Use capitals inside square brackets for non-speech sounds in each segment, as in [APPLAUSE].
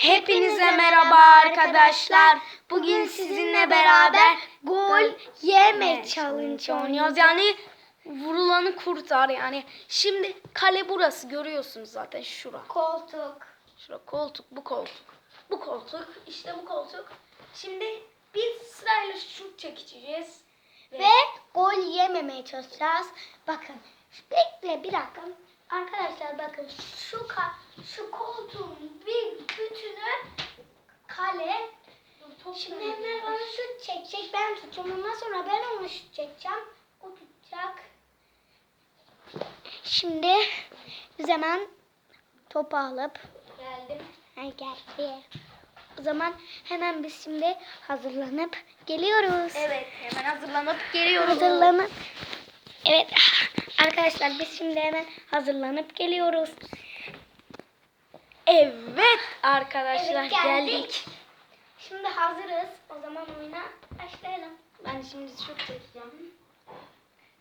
Hepinize merhaba arkadaşlar. Bugün sizinle beraber gol yeme challenge oynuyoruz. Yani vurulanı kurtar yani. Şimdi kale burası görüyorsunuz zaten şura. Koltuk. Şura koltuk bu koltuk. Bu koltuk işte bu koltuk. Şimdi biz sırayla şut çekeceğiz. Ve gol yememeye çalışacağız. Bakın. Bekle bir dakika. Arkadaşlar bakın şu ka şu koltuğun bir bütünü kale. Şimdi Emre bana şut çekecek. Ben tutacağım. Ondan sonra ben ona şut çekeceğim. O tutacak. Şimdi biz hemen topu alıp geldim. Ha, geldi. O zaman hemen biz şimdi hazırlanıp geliyoruz. Evet hemen hazırlanıp geliyoruz. Hazırlanıp. Evet arkadaşlar biz şimdi hemen hazırlanıp geliyoruz. Evet arkadaşlar Evet, geldik. geldik. Şimdi hazırız. O zaman oyuna başlayalım. Ben şimdi şut çekeceğim.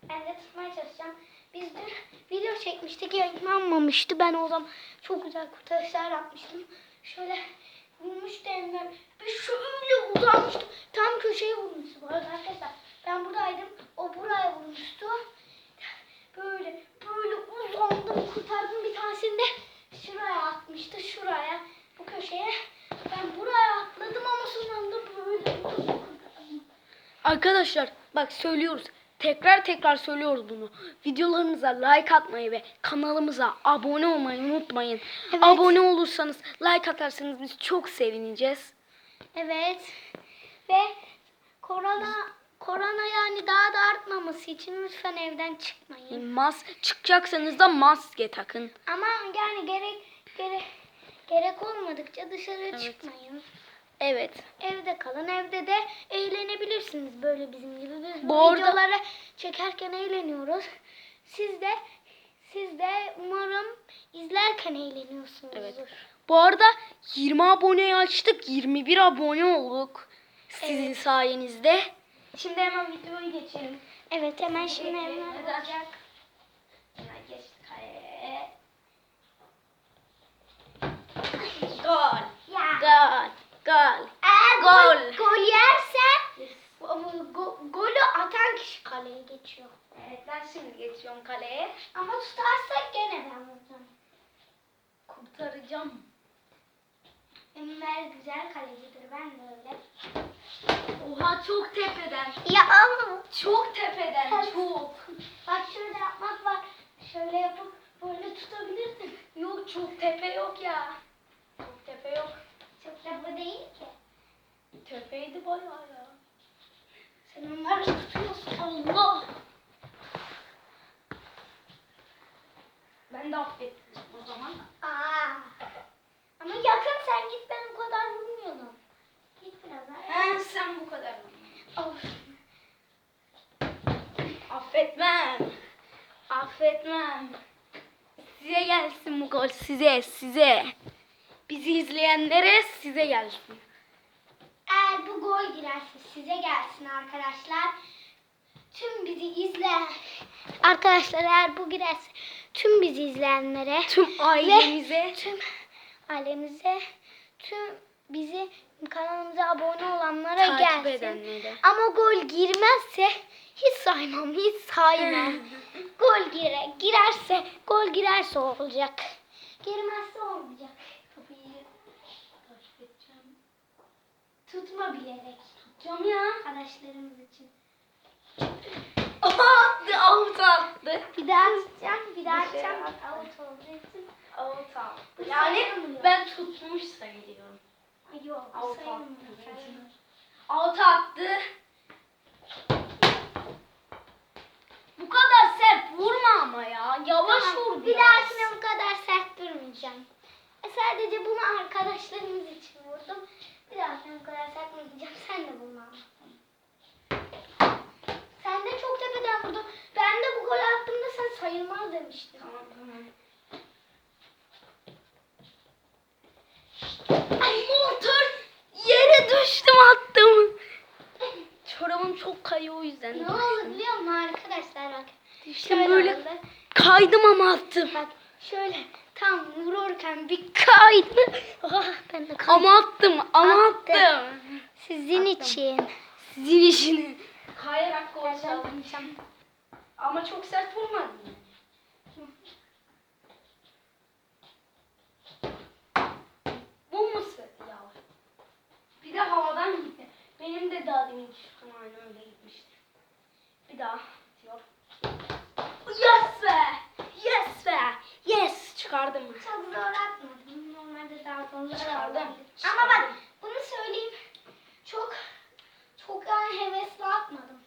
Ben de tutmaya çalışacağım. Biz dün video çekmiştik yayınlanmamıştı. Ben o zaman çok güzel kurtarışlar yapmıştım. Şöyle vurmuştu Enver. Bir şöyle uzanmıştı. Tam köşeye vurmuştu bu arada arkadaşlar. Ben buradaydım. O buraya vurmuştu. Böyle böyle uzandım kurtardım bir tanesini de şuraya atmıştı. Şuraya bu köşeye. Ben buraya atladım ama son anda böyle. Arkadaşlar bak söylüyoruz. Tekrar tekrar söylüyoruz bunu. Videolarımıza like atmayı ve kanalımıza abone olmayı unutmayın. Evet. Abone olursanız, like atarsanız biz çok sevineceğiz. Evet. Ve korona korona yani daha da artmaması için lütfen evden çıkmayın. Mas çıkacaksanız da maske takın. Ama yani gerek gerek gerek olmadıkça dışarı çıkmayın. Evet. Evde kalın. Evde de eğlenebilirsiniz böyle bizim gibi. Biz bu, Bu arada- videoları çekerken eğleniyoruz. Siz de siz de umarım izlerken eğleniyorsunuzdur. Evet. Bu arada 20 aboneyi açtık. 21 abone olduk. Sizin Evet. sayenizde. Şimdi hemen videoyu geçelim. Evet hemen şimdi hemen Evet. olacak. Hemen geçtik kaleye. Gol. Ya. Gol. Gol. Eğer Gol. gol, gol yerse go- go- golü atan kişi kaleye geçiyor. Evet ben şimdi geçiyorum kaleye. Ama tutarsak gene ben vuracağım. Kurtaracağım. Enver güzel kalecidir ben de öyle. Oha çok tepeden. Ya ama Çok tepeden çok. bak şöyle yapmak var. Şöyle yapıp böyle tutabilirsin. Yok çok tepe yok ya. Tepe yok. Çok da bu değil ki. Tepeydi bayağı ya. Sen onları tutuyorsun. Allah. Ben de affettim o zaman. Aa. Ama yakın sen git ben o kadar vurmuyordum. Git biraz daha. He sen bu kadar. Of. Affetmem. Affetmem. Size gelsin bu gol size size. Bizi izleyenlere size gelsin. Eğer bu gol girerse size gelsin arkadaşlar. Tüm bizi izleyen arkadaşlar eğer bu girerse tüm bizi izleyenlere Tüm ailemize. tüm ailemize tüm bizi kanalımıza abone olanlara Takip gelsin. edenlere. Ama gol girmezse hiç saymam, hiç saymam. [LAUGHS] gol gire, girerse, gol girerse olacak. Girmezse olmayacak. Tabii. Takip edeceğim. Tutma bilerek. Tutacağım ya. Arkadaşlarımız için. Attı out attı. Bir daha atacağım, bir daha şey atacağım. attı. Out olacağı için. Out attı. Yani ben tutmuş sayılıyorum. Ay Yok, Out sayılmıyor. Out attı. Bu kadar sert vurma ama ya. Yavaş Tamam, vur Bir biraz. dahakine bu kadar sert durmayacağım. E, sadece bunu arkadaşlarımız için vurdum. Bir dahakine bu kadar sert vurmayacağım. [LAUGHS] Sen de bunu al. Sen de çok tepeden vurdun. Ben de bu gol attığımda sen sayılmaz demiştin. Tamam tamam. Ay Motor yere düştüm attım. Çorabım çok kayıyor o yüzden. Ne oldu biliyor musun arkadaşlar bak. İşte Şöyle böyle kaydım ama attım. Bak şöyle tam vururken bir kaydı. Ah ben de Ama attım. Ama Attı. attım. Sizin için. Sizin işini. Kayarak gol çaldım. Ama çok sert vurmadın. Bu mu sert ya? Bir de havadan gitti. Benim de daha demin şutum aynı öyle gitmişti. Bir daha diyor. Yes be! Yes be! Yes! Çıkardım. Çok zor. Normalde daha sonra Çıkardım. Ama bak bunu söyleyeyim. Çok çok yani hevesli atmadım.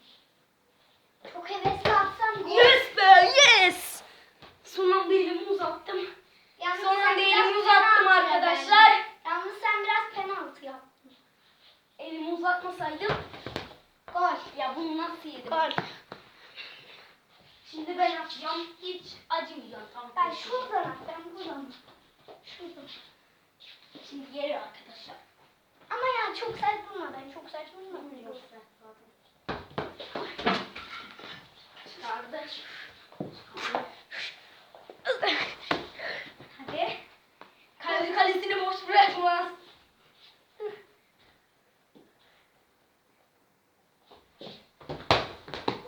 Çok hevesli atsam gol. Yes be! Yes! Son anda elimi uzattım. Yalnız Son sen anda biraz elimi uzattım penaltı arkadaşlar. verdin. Yalnız sen biraz penaltı yaptın. Elimi uzatmasaydım Gol. ya bunu nasıl yedim? Gol. Şimdi ben atacağım. Hiç acımayacağım. Tamam. Ben şuradan at. Ben buradan. Şuradan. Şimdi geri arkadaşlar. Ama yani çok sert vurmadan. Çok sert vurmadan. Yok sen zaten. Çıkardı. Hadi. Kaleci kalesini boş bırakma.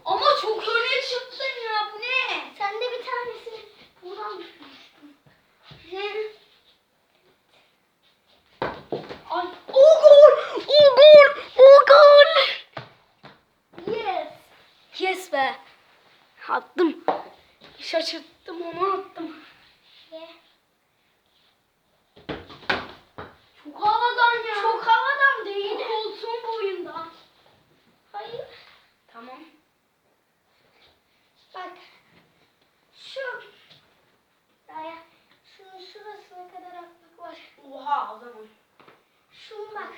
Ama çok öne çıktın ya bu ne? Sen de bir tanesini buradan tutmuştun. Ay, o gol! O gol! O gol! Yes. Yes be. Attım. Şaşırttım onu attım. Ye. Çok havadan ya. Çok havadan değil. koltuğun boyunda. Hayır. Tamam. Bak. Şu. Daya. Şunun şurasına kadar atmak var. Oha o zaman. Şunu bak.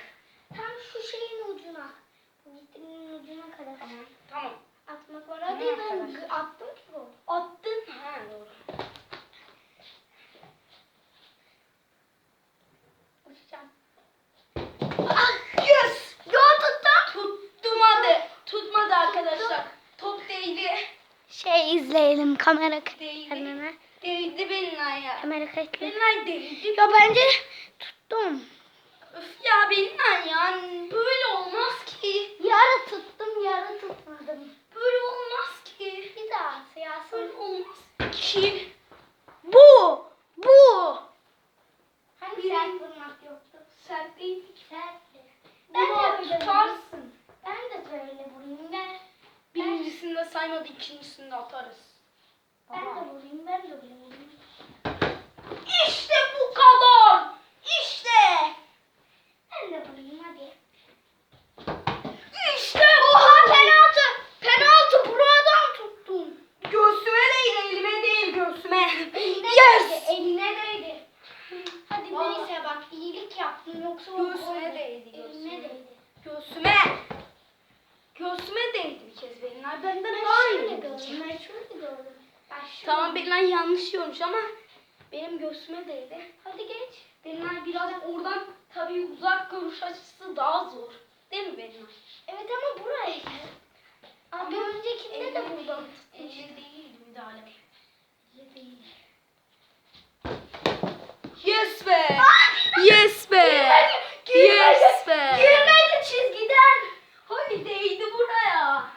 Tam şu şeyin ucuna. Vitrinin ucuna kadar Tamam. Tamam. atmak var. Tamam Hadi ben arkadaş. g- attım ki bu. Attın. Ha doğru. Uçacağım. Ah yes! Yo tuttum. Tuttum hadi. Tutmadı arkadaşlar. Top değdi. Şey izleyelim kamera Değdi. Değdi Belinay ya. Kamera kayıtları. Belinay değdi. Ya bence tuttum. Öf ya Belinay ya. Böyle olmaz ki. Yarı tuttum yarı tutmadım. Böyle olmaz ki. Bir daha siyasi. Böyle olmaz ki. Bu. Bu. Hani Bir- sert vurmak yoktu. Sert değil. Sertti. Ben Ben de de böyle vurayım. tutarsın. Ben de böyle vurayım. Ben, Birincisinde saymadı, ikincisinde atarız. ben de vurayım. Ben de böyle vurayım. İşte bu kadar. İşte. Ben de vurayım hadi. İşte Oha penaltı. Penaltı buradan tuttum. Göğsüme değil, elime değil göğsüme. Eline Yes. değdi. Eline değdi. Neyse bak iyilik yaptım yoksa o Göğsüme değdi, göğsüme. değdi. Göğsüme. Göğsüme değdi bir kez Belinay. Benden Ben daha iyi. Ben şöyle gördüm. Tamam Belinay yanlış yormuş ama benim göğsüme değdi. Hadi geç. Belinay biraz oradan tabii uzak görüş açısı daha zor. Değil mi Belinay? Evet ama buraya. Abi öncekinde de buradan tutmuş. Elle değil müdahale. Elle değil. Yes be. Aa! Yes be. Yes be. Girmedi çizgiden. Hani değdi buraya.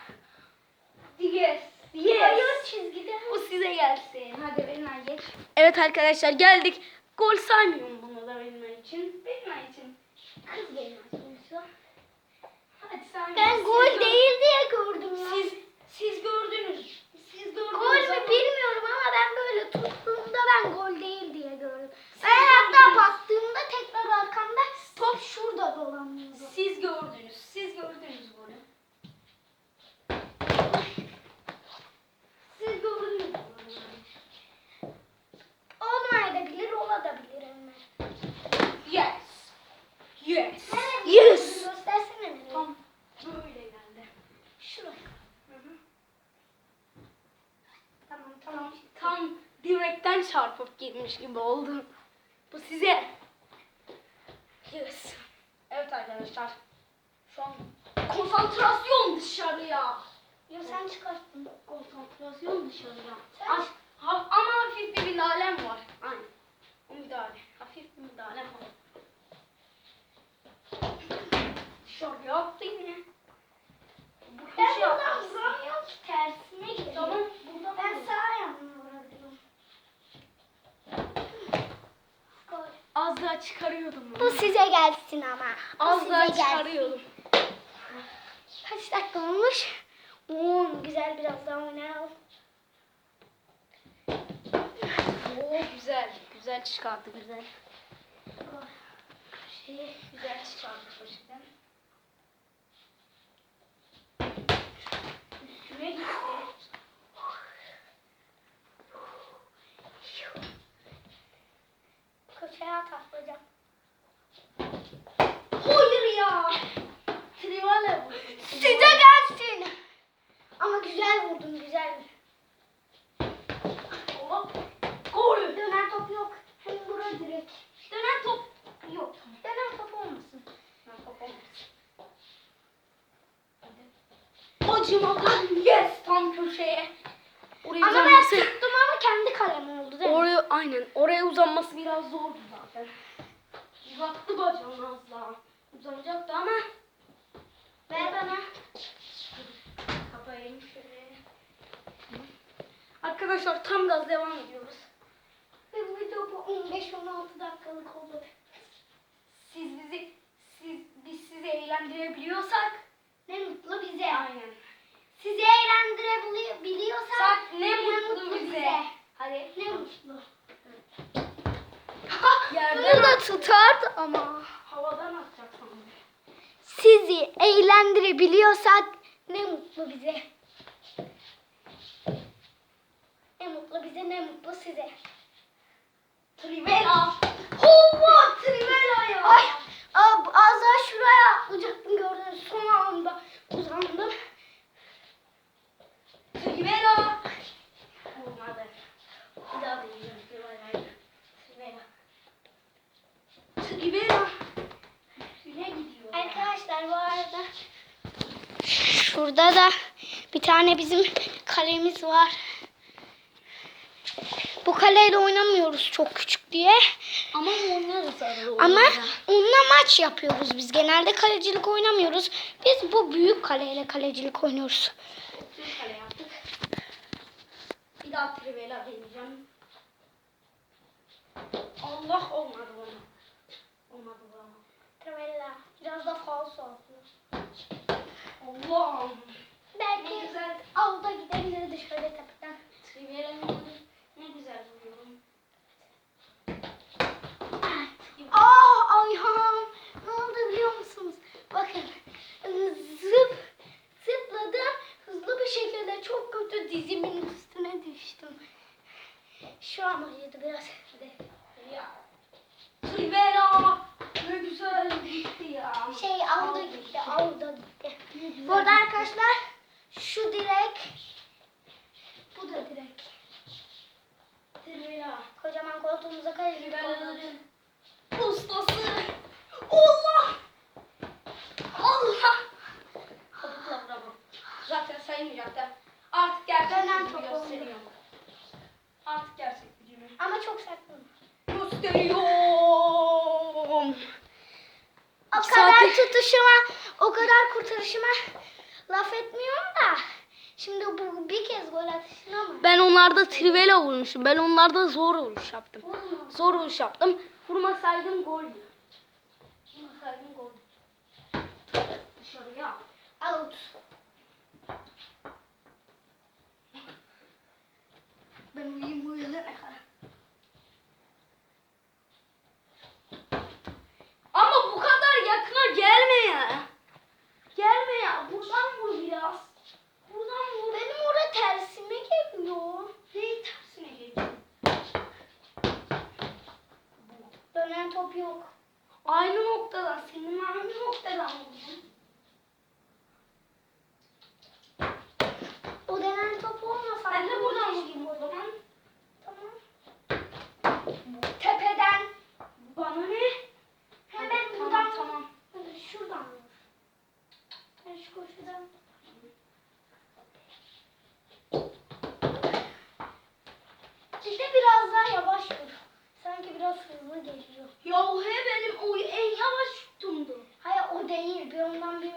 Yes. Hayır Yes. çizgiden. O size gelsin. Hadi Belinay geç. Evet arkadaşlar geldik. Gol saymıyorum bunu da Belinay için. Belinay için. Kız benim sonuçta. Hadi saymıyorum. Ben Siz gol gör- değil diye gördüm ya. Siz, siz gördünüz. Siz gördünüz. Gol mü bilmiyorum ama ben böyle tuttuğumda ben gol değil diye gördüm. Ben hatta baktığımda tekrar arkamda top şurada dolanıyordu. Siz gördünüz. Siz gördünüz golü. Siz gördünüz golü. Olmayabilir, olabilir Ömer. Yes. Yes. Nereye Yes. Göstersene nereye. Tam böyle geldi. Şuraya. Hı hı. Tamam tamam. Tam direkten çarpıp gitmiş gibi oldu. Bu size. Yes. Evet arkadaşlar. Şu an konsantrasyon dışarıya. Ya sen çıkarttın. Konsantrasyon dışarıya. Sen- Ha- ha- ama hafif bir müdahalem var. Aynen. O müdahale. Hafif bir müdahalem var. dışarı yaptı yine. Bu Ben yaparsın. vuramıyorum ki tersine geliyor. Tamam burada Ben ben sağ yanına vurabiliyorum. Gol. az daha çıkarıyordum. Bu size gelsin ama. Bu Az daha gelsin. çıkarıyordum. Kaç dakika olmuş? Oo, güzel biraz daha oynayalım. Oo güzel. Güzel çıkardı güzel. Şey, Güzel çıkardı köşeden. Üstüne gitti. Köşeye taklayacağım. Hayır ya. Trivale bu. Size gelsin. Ama güzel vurdun güzel. Hop. Gol. Dönen top yok. Hem bura direkt. Dönen top. Yok. Dönen top olmasın. Dönen top olmaz. Hadi. Acımadan yes tam köşeye. Oraya Ama ben uzanması. tuttum ama kendi kalem oldu değil mi? Oraya aynen. Oraya uzanması biraz zordu zaten. Uzattı bacağını az daha. Uzanacaktı ama. Ver bana. Kapayayım şöyle. Arkadaşlar tam gaz devam ediyoruz. Ve bu video bu 15-16 dakikalık oldu. Siz bizi siz biz sizi eğlendirebiliyorsak Ne mutlu bize. aynen. Sizi eğlendirebiliyorsak Sak ne mutlu bize. Hadi. Ne mutlu. Yerden Bunu da tutardı ama. havadan atacak sanırım. Sizi eğlendirebiliyorsak ne mutlu bize. Ne mutlu bize ne mutlu size. Trivela. Hova Trivela ya. Ay ab, az daha şuraya atlayacaktım gördünüz son anda uzandım. Trivela. Olmadı. Bir daha deneyeceğim Trivela'yı. Trivela. Trivela. Gidiyor. Arkadaşlar bu arada şurada da bir tane bizim kalemiz var. Bu kaleyle oynamıyoruz çok küçük diye. Ama oynarız arada. Ama onunla maç yapıyoruz biz. Genelde kalecilik oynamıyoruz. Biz bu büyük kaleyle kalecilik oynuyoruz. Tüm kale yaptık. Bir daha Trivela deneyeceğim. Allah olmadı bana. Olmadı bana. Trivela. Biraz da falso atıyor. Allah'ım. Belki avda gidebilirdi şöyle tepeden. Trivela'nın ne güzel vuruyorum. Aa ayağım. Ne oldu biliyor musunuz? Bakın. Zıp zıpladım. Hızlı bir şekilde çok kötü dizimin üstüne düştüm. Şu an acıdı biraz. Ya. Trivela. Ne güzel gitti ya. Şey avda gitti. Avda gitti. Bu arada arkadaşlar şu direk bu da direk. Trivela. Kocaman koltuğumuza kaleci Trivela'nın ustası. Allah. Zaten saymayacaktı. Artık gerçek Dönen gücümü topu oldu. gösteriyorum. Artık gerçek gücümü Ama çok saçma. gösteriyorum. O İki kadar saattir- tutuşuma, o kadar kurtarışıma laf etmiyorum da. Şimdi bu bir kez gol atışına mı? Ben onlarda trivela vurmuşum. Ben onlarda zor vuruş yaptım. Vurma. Zor vuruş yaptım. Vurmasaydım gol. Vurmasaydım gol. Dışarıya. Out. Ama bu kadar yakına gelme ya. Gelme ya. Buradan vur biraz. Buradan vur. Benim orada tersime geliyor. Neyin tersine geliyor? Dönen top yok. Aynı noktadan. Senin aynı noktadan vurdun. O dönen top olmasa. Ben de buradan vurayım o zaman. Tamam. Tepeden. Bana ne? Hemen Tamam, buradan. tamam. Şuradan vur. Ben şu koşudan. İşte biraz daha yavaş vur. Sanki biraz hızlı geliyor. Ya he benim o en yavaş şutumdu. Hayır o değil. Bir ondan bir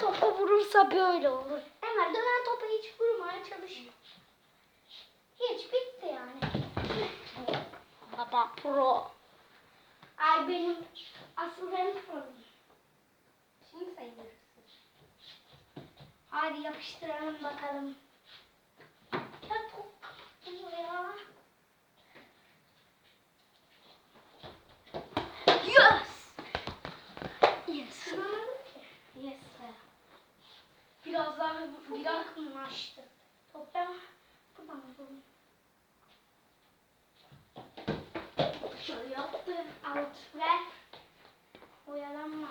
topa vurursa böyle olur. Ömer dönen topa hiç vurmaya çalışma. Hiç bitti yani. Baba pro. Ay benim asıl benim sorunum. Şimdi sayılır. Hadi yapıştıralım bakalım. Ya kapatıyor ya. Yes. Yes. Sınamadım ki. Yes be. Biraz daha biraz yakınlaştı. Top ben buradan şöyle yaptım. Out ver. Oyalanma.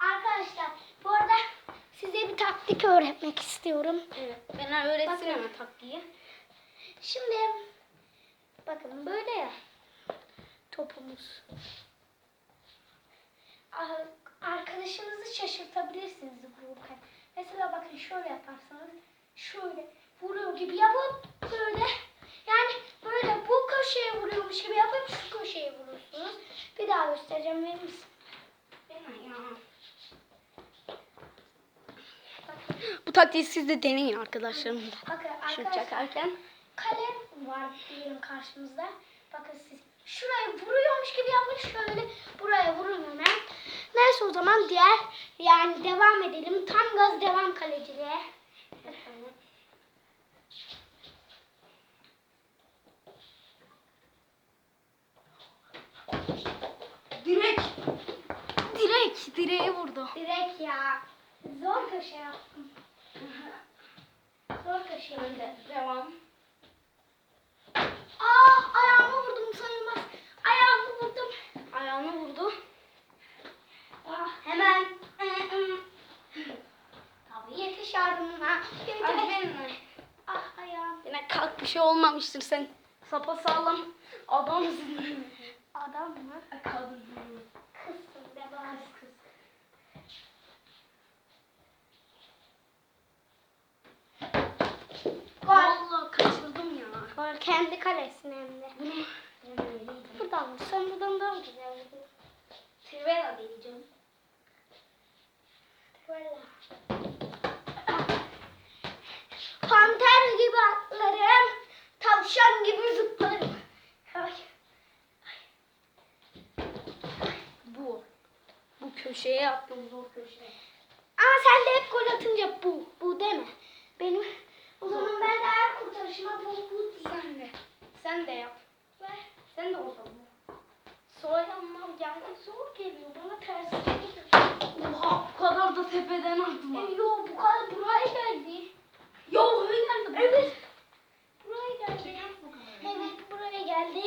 Arkadaşlar bu arada size bir taktik öğretmek istiyorum. Evet. Ben öğretsin ama taktiği. Şimdi bakın böyle ya topumuz. Ar- Arkadaşınızı şaşırtabilirsiniz vururken. Mesela bakın şöyle yaparsanız şöyle vuruyor gibi yapıp böyle yani böyle bu köşeye vuruyormuş gibi yapıp şu köşeye vurursunuz. Bir daha göstereceğim verir misin? Bu taktiği siz de deneyin arkadaşlarımla. bakın Şut arkadaşlar çakarken. kalem var diyelim karşımızda. Bakın siz şuraya vuruyormuş gibi yapın şöyle buraya vurun hemen. Neyse o zaman diğer yani devam edelim. Tam gaz devam kaleciliğe. Direk. Direk. Direğe vurdu. Direkt ya. Zor köşe yaptım. Zor köşe. Devam. Aa ayağımı vurdum sayılmaz. Ayağımı vurdum. Ayağını vurdu. Ah, Hemen. tabii yetiş yardımına. Hadi Yetiş. benimle. Ah ayağım. Yine kalk olmamıştır sen. Sapa sağlam adamsın. Adam mı? Kadın. Kızsın de bari. Kız. Gol. Vallahi kaçırdım ya. Gol kendi kalesine hem de. Buradan mı? Sen buradan daha güzel. Trivela diyeceğim. Böyle. Panter gibi atlarım. Tavşan gibi zıplarım. Ay. Bu. Bu köşeye attım zor köşeye. Ama sen de hep gol atınca bu. Bu deme. Benim o zaman ben de her kurtarışıma bu bu diyeyim. Sen de. Sen de yap. Ver. Sen de o zaman. Soylanmam yani zor geliyor. Bana ters geliyor. Oha bu kadar da tepeden attım. E, yo bu kadar buraya geldi. Yo öyle geldi. Evet. Buraya geldi. Evet buraya geldi.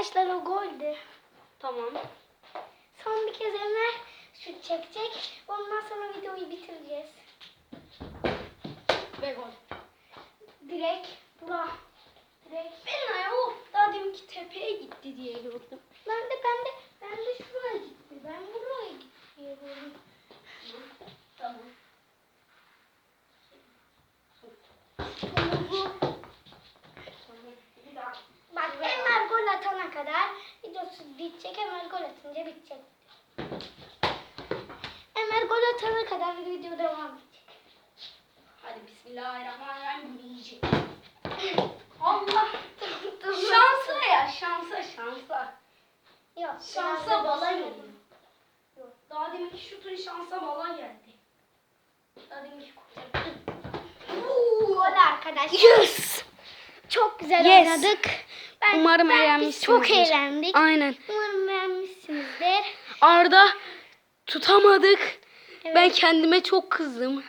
Arkadaşlar o goldü. Tamam. Son bir kez Ömer şut çekecek. Ondan sonra videoyu bitireceğiz. Ve gol. Direkt bura. Direkt. Ben ya of daha deminki tepeye gitti diye gördüm. Ben de ben de şuraya gitti. Ben buraya gitti diye gördüm. Tamam. Bir daha. Bak Ömer gol atana kadar videosu bitecek. Ömer gol atınca bitecek. Ömer gol atana kadar video devam edecek. Hadi bismillahirrahmanirrahim yiyecek. Allah. şansa ya şansa şansa. Yok. Şansa bala geliyor. Yok. Daha deminki şutun şansa bala geldi. Daha deminki kurtardı. Gol arkadaşlar. Yes. Çok güzel Yes. oynadık. Ben, Umarım ben, eğlenmişsinizdir. çok eğlendik. Aynen. Umarım beğenmişsinizdir. Arda tutamadık. Evet. Ben kendime çok kızdım.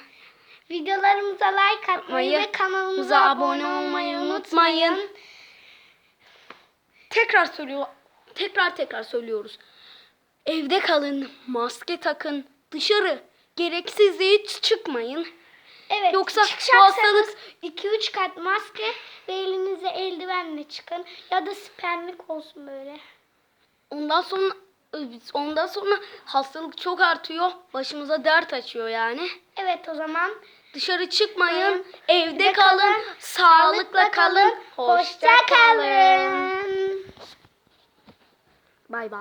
Videolarımıza like atmayı Atmayı, ve kanalımıza abone olmayı unutmayın. Tekrar söylüyor. Tekrar tekrar söylüyoruz. Evde kalın, maske takın, dışarı gereksiz hiç çıkmayın. Evet. Yoksa bu hastalık 2-3 kat maske ve elinize eldivenle çıkın. Ya da siperlik olsun böyle. ondan sonra ondan sonra hastalık çok artıyor. Başımıza dert açıyor yani. Evet o zaman Dışarı çıkmayın, Aynen. evde kalın, kalın, sağlıkla kalın, hoşça kalın. Bay bay.